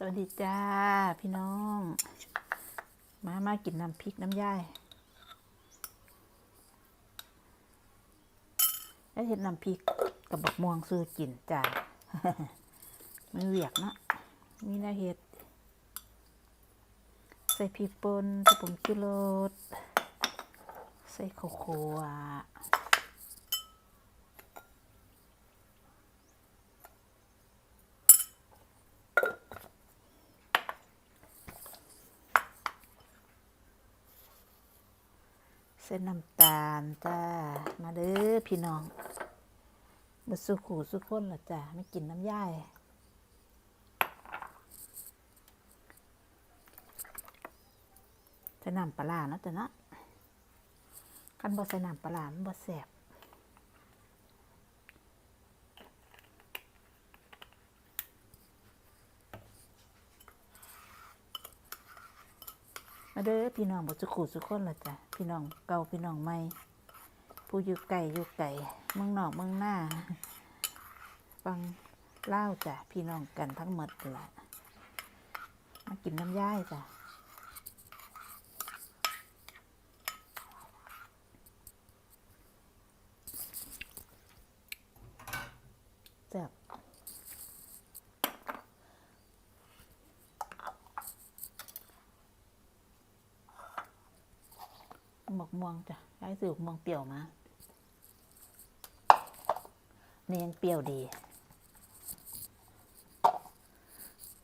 สวัสดีจ้า พี่น้อง มามากินน้ำพริกน้ำย่ายแล้วเห็ดน้ำพริกกับบักม่วงสู้กินจ้ามันเวียกเนาะมีน้าเห็ด ใส่พริกป่นใส่ผงชูรสใส่ข้าวคั่ว เส้นน้ำตาลจ้า มาเด้อพี่น้องมาสุขูสุขคนละจ้าไม่กินน้ำย่ายใส่น้ำปลาร้าเนาะจ้ะนะคันบ่ใส่น้ำปลาร้ามันบ่แสบ มาเด้อพี่น้องบ่สุขูสุขคนละจ้ะพี่น้องเก่าพี่น้องใหม่ผู้อยู่ไกลอยู่ไกลเมืองนอกเมืองหน้าฟังเล่าจ้ะพี่น้องกันทั้งหมดละมากินน้ำย่ายจ้ะแซ่บห ม่วงจ้ะย้ายสืบม่วงเปรี้ยวมานี่ยังเปรี้ยวดี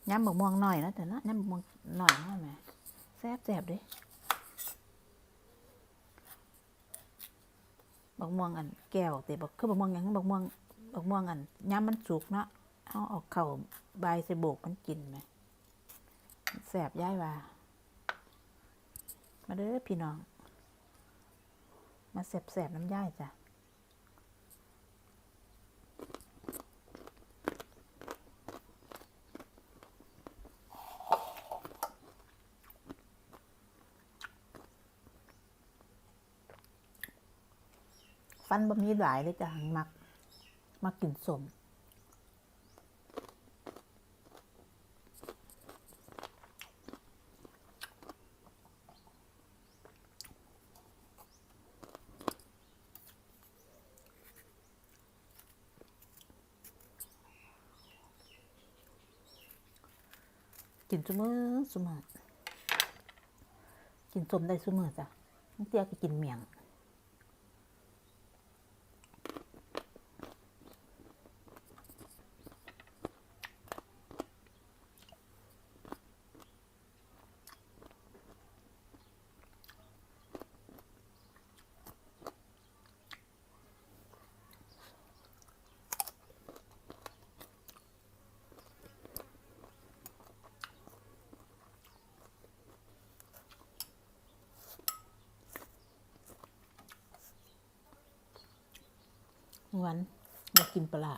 ย้ำบักม่วงหน่อยนะแต่นะย้ำบักม่วงหน่อยนะแม่แซ่บแซ่บดิบักม่วงอันแก้วแต่บักคือบักม่วงยังบักม่วงบักม่วงอันย้ำมันสุกเนาะเอาเออกเข่าใบใส่โบกมันกินไหมแซ่บย้ายว่า มาเด้อพี่น้อง มาแซ่บๆน้ำย่ายจ้ะฟันบะมีหลายเลยจ้ะมัก มากกินสม กินซุมือซุมือกินสมได้ซุมือจ้ะบางเตี้ยก็กินเมียง วันอยากกินปลา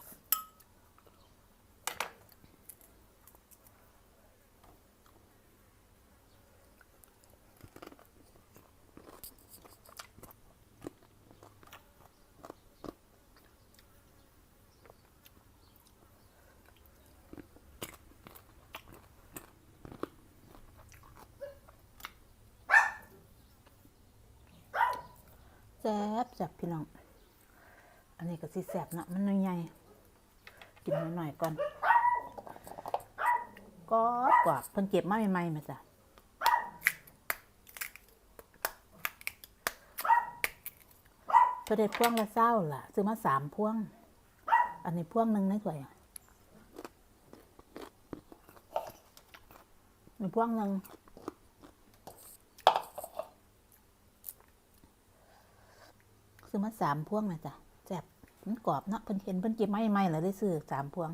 แซ่บแซ่บพี่น้อง อันนี้ก็สิแสบเนาะมันน้อยใหญ่กินหน่อยๆก่อนก็กว่าเพิ่นเก็บมาใหม่ๆมาจ้ะเพิ่นได้พวงละเศร้าล่ะ ซื้อมาสามพ่วง อันนี้พ่วงหนึ่งในถ้วยมีพ่วงหนึ่งซื้อมาสามพ่วงนะจ้ะ มันกรอบเนาะเพิ่นเห็นเพิ่นเก็บไม่ไม่เลยได้ซื้อสามพวง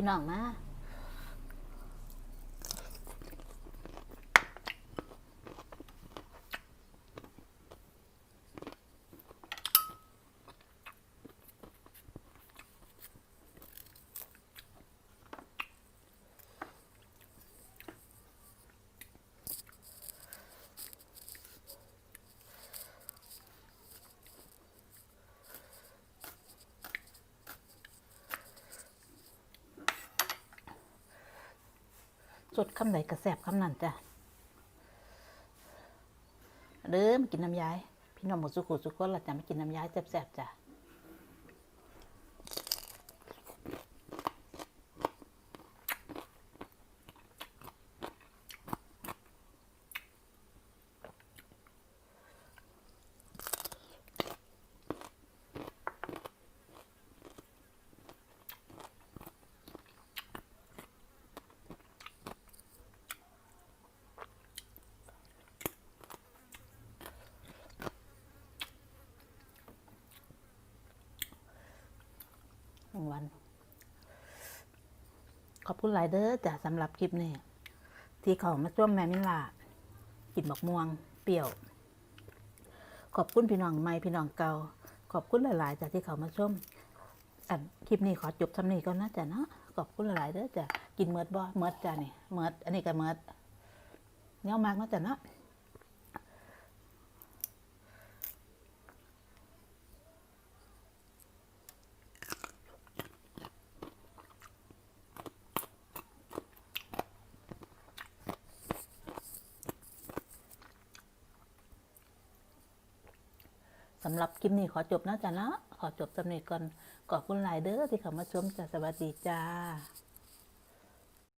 พี่น้องมา สดคำไหนกระแสบคำนั้นจ้ะเด้อมากินน้ำยาย พี่น้องหมดสุขุสุขก็หละจ้ะมากินน้ำยายแสบๆจ้ะ หนึ่งวัน ขอบคุณหลายเด้อจ้ะสำหรับคลิปนี้ที่เขามาช่วมแม่มิลากินบักม่วง เปรี้ยว ขอบคุณพี่น้องใหม่พี่น้องเก่า ขอบคุณหลายๆจ้ะที่เขามาชมอันคลิปนี้ขอจบทำนี้ก่อนนะจ้ะเนาะขอบคุณหลายๆเด้อจ้ะกินเมิดบ่เมิดจ้ะนี่เมิดอันนี้ก็เมิดเนี้ยมากนะจ้ะเนาะ สำหรับคลิปนี้ขอจบนะจ๊ะนะขอจบสำเนีก่อนขอบคุณหลายเด้อที่เข้ามาชมจ้ะสวัสดีจ้า